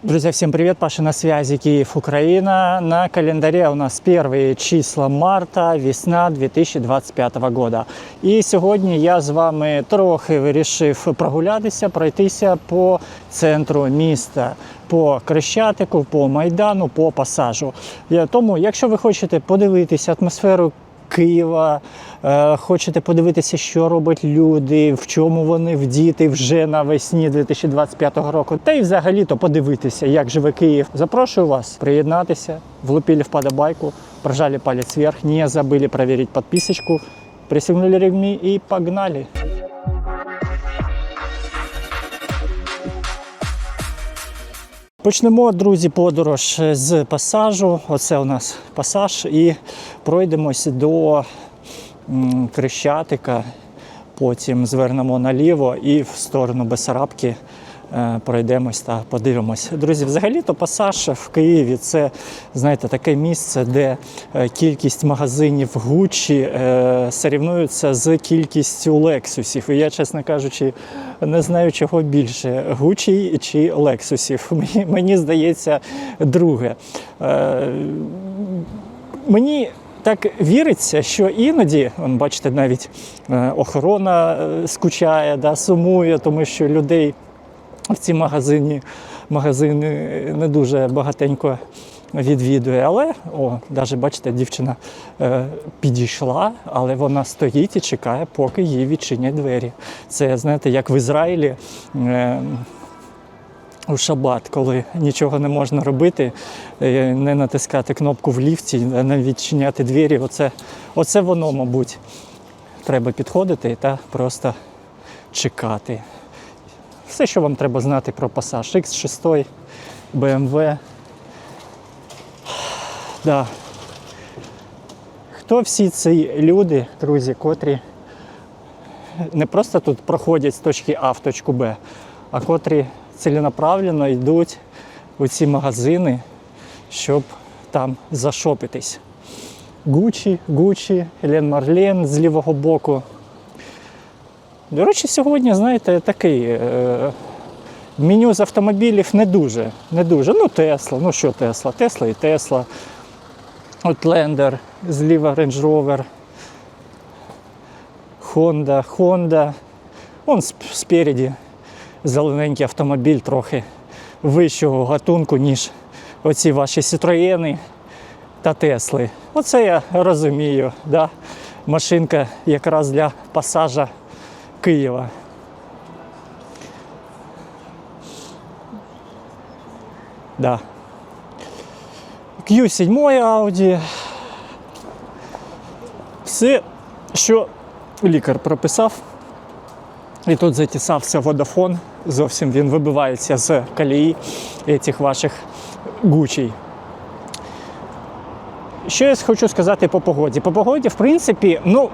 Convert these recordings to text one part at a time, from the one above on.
Друзья, всем привет! Паша на связи, Киев, Украина. На календаре у нас первые числа марта, весна 2025 года. І сьогодні я з вами трохи вирішив прогулятися, пройтися по центру міста, по Крещатику, по Майдану, по пасажу. Тому, якщо ви хочете подивитися атмосферу Києва, е, хочете подивитися, що роблять люди, в чому вони вдіти вже навесні 2025 року, та й взагалі то подивитися, як живе Київ. Запрошую вас приєднатися, влупили вподобайку, прожали палець вверх, не забыли проверить подписочку, присягнули рівні і погнали. Почнемо, друзі, подорож з пасажу. Оце у нас пасаж, і пройдемось до Крещатика. Потім звернемо наліво і в сторону Бесарабки е, пройдемось та подивимось. Друзі, взагалі-то пасаж в Києві це знаєте, таке місце, де е, кількість магазинів Гуччі е, сорівнуються з кількістю лексусів. І я, чесно кажучи, не знаю, чого більше Гуччі чи лексусів. Мені, здається, друге. Е, мені так віриться, що іноді, бачите, навіть е, охорона е, скучає, да, сумує, тому що людей в ці магазині, магазини не дуже багатенько відвідує. Але, о, навіть бачите, дівчина е, підійшла, але вона стоїть і чекає, поки їй відчинять двері. Це, знаєте, як в Ізраїлі. Е, у шабат, коли нічого не можна робити, е, не натискати кнопку в ліфті, не відчиняти двері. Оце, оце воно, мабуть, треба підходити та просто чекати. Все, що вам треба знати про пасаж X6, BMW. Да. Хто всі ці люди, друзі, котрі не просто тут проходять з точки А в точку Б, а котрі ціленаправленно йдуть у ці магазини, щоб там зашопитись. Гучі, Гучі, Елен Марлен з лівого боку. До речі, сьогодні, знаєте, такий е, меню з автомобілів не дуже. Не дуже. Ну, Тесла, ну що Тесла? Тесла і Тесла. Outlander, зліва Range Rover. Honda, Honda. Вон спереді зелененький автомобіль трохи вищого гатунку, ніж оці ваші Citroєни та Тесли. Оце я розумію. Да? Машинка якраз для пасажа Києва. Да. Q7 Audi. Все, що лікар прописав, і тут затісався водофон. Зовсім він вибивається з колії цих ваших гучей. Що я хочу сказати по погоді? По погоді, в принципі, ну,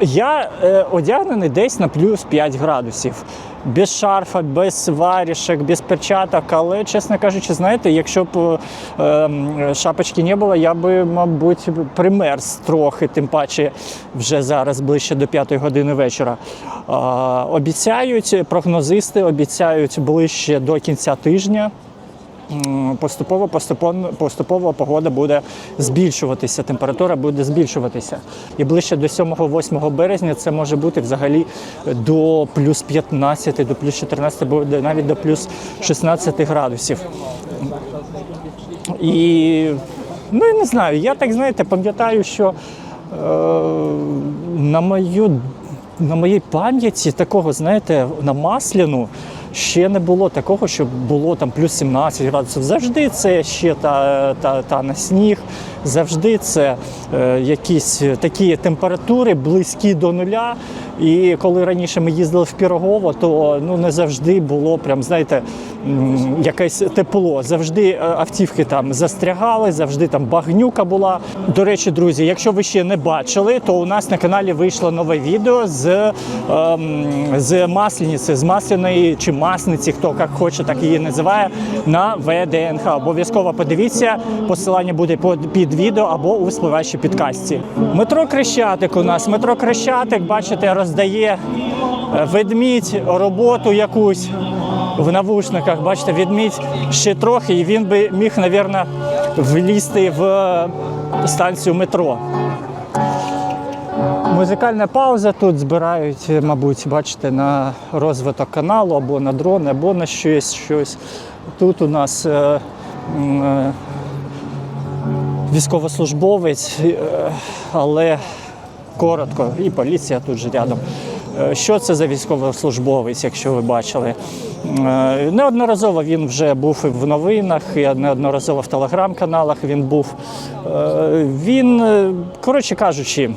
я е, одягнений десь на плюс 5 градусів. Без шарфа, без варішок, без перчаток. Але, чесно кажучи, знаєте, якщо б е, шапочки не було, я би, мабуть, примерз трохи, тим паче вже зараз ближче до 5 години вечора. А, обіцяють, прогнозисти обіцяють ближче до кінця тижня. Поступово, поступово, поступово погода буде збільшуватися, температура буде збільшуватися. І ближче до 7-8 березня це може бути взагалі до плюс 15, до плюс 14, буде навіть до плюс 16 градусів. І ну я не знаю, я так знаєте, пам'ятаю, що е, на мою на моїй пам'яті такого, знаєте, на масляну ще не було такого, щоб було там плюс 17 градусів. Завжди це ще та, та, та на сніг, завжди це е, якісь такі температури близькі до нуля. І коли раніше ми їздили в Пірогово, то ну не завжди було прям, знаєте, якесь тепло. Завжди е, автівки там застрягали, завжди там багнюка була. До речі, друзі, якщо ви ще не бачили, то у нас на каналі вийшло нове відео з, ем, з маслениці, з масляної чи масниці, хто як хоче, так її називає, на ВДНХ. Обов'язково подивіться, посилання буде під- під відео або у спливаючій підкасті. Метро Крещатик у нас. Метро Крещатик, бачите, роздає е, ведмідь роботу якусь. в навушниках. Бачите, відміть ще трохи, і він би міг, мабуть, влізти в станцію метро. Музикальна пауза тут збирають, мабуть, бачите, на розвиток каналу або на дрони, або на щось. щось. Тут у нас е, е, військовослужбовець, е, але коротко, і поліція тут же рядом. Е, Що це за військовослужбовець, якщо ви бачили? Е, Неодноразово він вже був і в новинах, і неодноразово в телеграм-каналах він був. Він, коротше кажучи,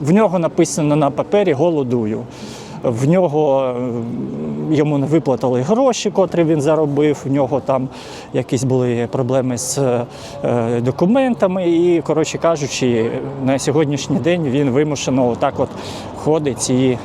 в нього написано на папері голодую. В нього йому не виплатили гроші, котрі він заробив. В нього там якісь були проблеми з е, документами. І, коротше кажучи, на сьогоднішній день він вимушено отак от ходить і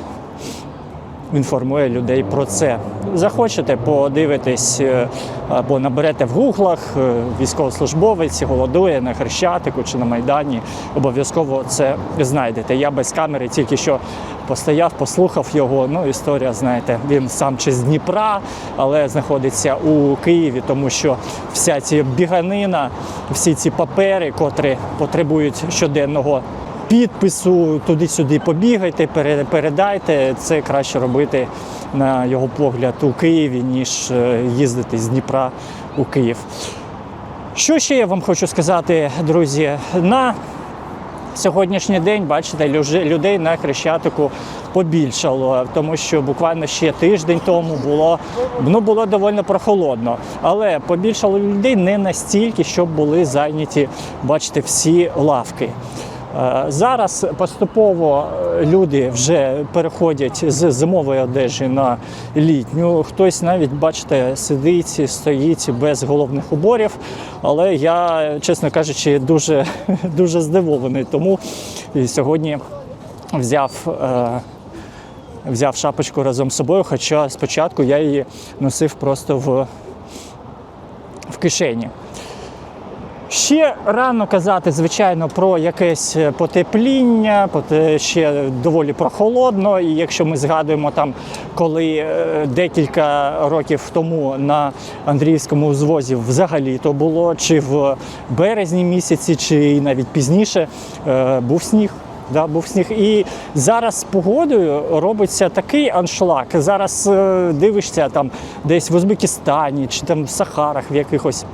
інформує людей про це. Захочете, подивитись е, або наберете в гуглах е, військовослужбовець голодує на Хрещатику чи на Майдані. Обов'язково це знайдете. Я без камери тільки що постояв, послухав його. Ну, історія, знаєте, він сам чи з Дніпра, але знаходиться у Києві, тому що вся ця біганина, всі ці папери, котрі потребують щоденного підпису, туди-сюди побігайте, передайте. Це краще робити, на його погляд, у Києві, ніж е, їздити з Дніпра у Київ. Що ще я вам хочу сказати, друзі? На сьогоднішній день, бачите, людей на Хрещатику побільшало, тому що буквально ще тиждень тому було, ну, було доволі прохолодно. Але побільшало людей не настільки, щоб були зайняті, бачите, всі лавки. Е, Зараз поступово е, люди вже переходять з зимової одежі на літню. Хтось навіть, бачите, сидить, стоїть без головних уборів. Але я, чесно кажучи, дуже, дуже здивований. Тому сьогодні взяв. е, Взяв шапочку разом з собою, хоча спочатку я її носив просто в, в кишені. Ще рано казати, звичайно, про якесь потепління, поте- ще доволі прохолодно. І якщо ми згадуємо там, коли е, декілька років тому на Андріївському узвозі взагалі то було, чи в березні місяці, чи навіть пізніше, е, був сніг. Да, був сніг. І зараз з погодою робиться такий аншлаг. Зараз е, дивишся там десь в Узбекистані чи там в Сахарах в якихось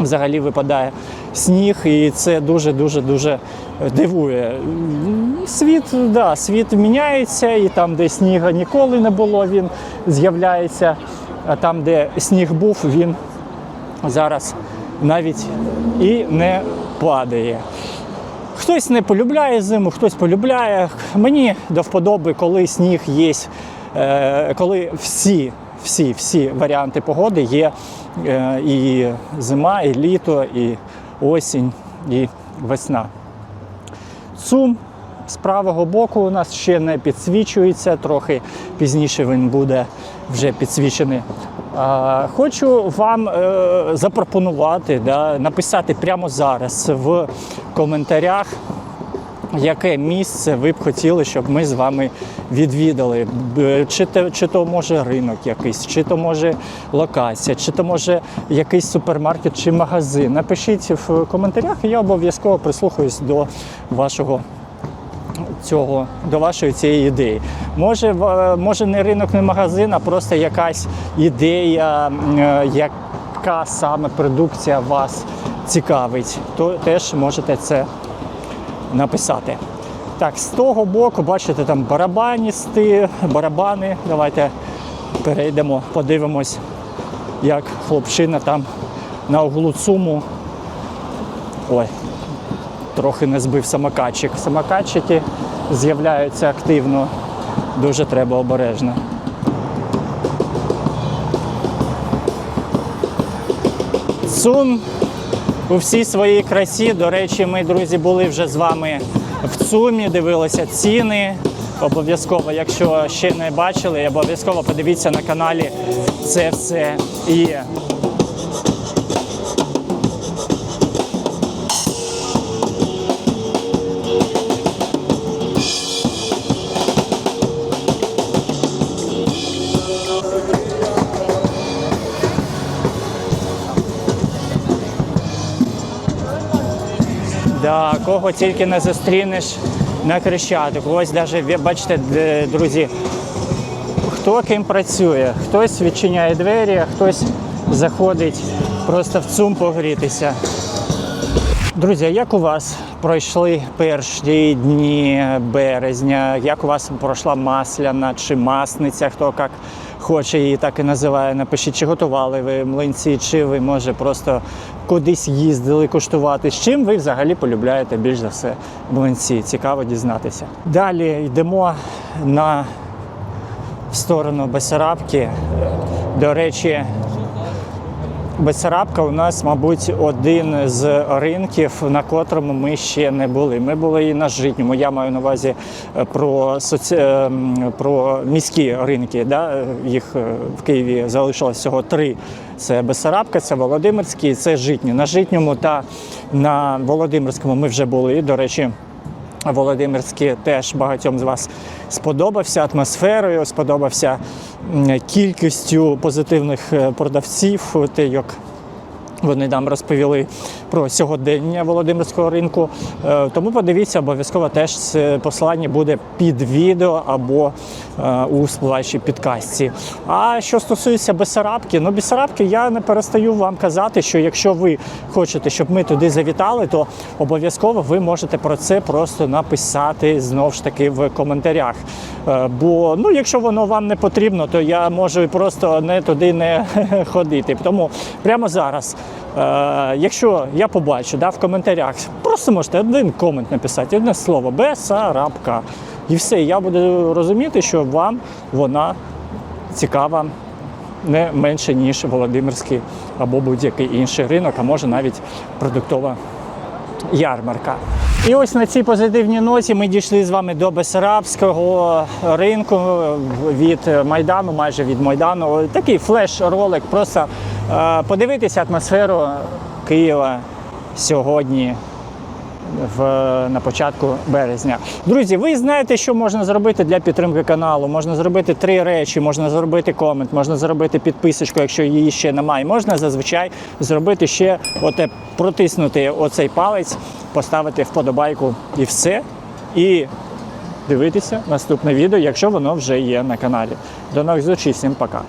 взагалі випадає сніг, і це дуже дуже дуже дивує. Світ, да, світ міняється, і там, де сніга ніколи не було, він з'являється. А там, де сніг був, він зараз навіть і не падає. Хтось не полюбляє зиму, хтось полюбляє. Мені до вподоби, коли сніг є, е, коли всі, всі, всі варіанти погоди є. е, І зима, і літо, і осінь, і весна. Цум з правого боку у нас ще не підсвічується, трохи пізніше він буде вже підсвічений. Хочу вам е, запропонувати, написати прямо зараз в коментарях, яке місце ви б хотіли, щоб ми з вами відвідали. Чи то, чи то може ринок якийсь, чи то може локація, чи то може якийсь супермаркет чи магазин. Напишіть в коментарях, і я обов'язково прислухаюсь до вашого цього до вашої цієї ідеї. Може, може не ринок, не магазин, а просто якась ідея, е, яка саме продукція вас цікавить, то теж можете це написати. Так, з того боку, бачите, там барабаністи, барабани. Давайте перейдемо, подивимось, як хлопчина там на углу цуму. Ой, трохи не збив самокатчик. Самокатчики з'являються активно, дуже треба обережно. Цум у всій своїй красі. До речі, ми, друзі, були вже з вами в ЦУМі, дивилися ціни. Обов'язково, якщо ще не бачили, обов'язково подивіться на каналі. Це все є. Кого тільки не зустрінеш на Хрещатику. Ось навіть, бачите, друзі, хто ким працює. Хтось відчиняє двері, а хтось заходить просто в цум погрітися. Друзі, як у вас пройшли перші дні березня? Як у вас пройшла масляна чи масниця, хто як хоче її так і називає? Напишіть, чи готували ви млинці, чи ви може просто кудись їздили куштувати. З чим ви взагалі полюбляєте більш за все млинці? Цікаво дізнатися. Далі йдемо на сторону Бесарабки. До речі, Бесарабка у нас, мабуть, один з ринків, на котрому ми ще не були. Ми були і на житньому. Я маю на увазі е, про, соці... е, про міські ринки. Да? Їх е, в Києві залишилось всього три. Це Бесарабка, це Володимирський, це Житній. На Житньому та на Володимирському ми вже були. До речі, Володимирський теж багатьом з вас сподобався атмосферою, сподобався кількістю позитивних е, продавців, те, як вони нам розповіли про сьогодення Володимирського ринку. Е, Тому подивіться, обов'язково теж це послання буде під відео або е, у сплачі підкастці. А що стосується Бесарабки, ну Бесарабки я не перестаю вам казати, що якщо ви хочете, щоб ми туди завітали, то обов'язково ви можете про це просто написати знову ж таки в коментарях. Е, Бо ну, якщо воно вам не потрібно, то я можу просто не туди не ходити. Тому прямо зараз. Е, якщо я побачу да, в коментарях, просто можете один комент написати, одне слово Бесарабка. І все, я буду розуміти, що вам вона цікава не менше, ніж Володимирський або будь-який інший ринок, а може навіть продуктова ярмарка. І ось на цій позитивній ноті ми дійшли з вами до Бесарабського ринку від Майдану, майже від Майдану. Такий флеш-ролик, просто е, подивитися атмосферу Києва сьогодні. В, на початку березня. Друзі, ви знаєте, що можна зробити для підтримки каналу. Можна зробити три речі: можна зробити комент, можна зробити підписочку, якщо її ще немає. Можна зазвичай зробити ще оте, протиснути оцей палець, поставити вподобайку і все. І дивитися наступне відео, якщо воно вже є на каналі. До нових зустрічей, всім пока.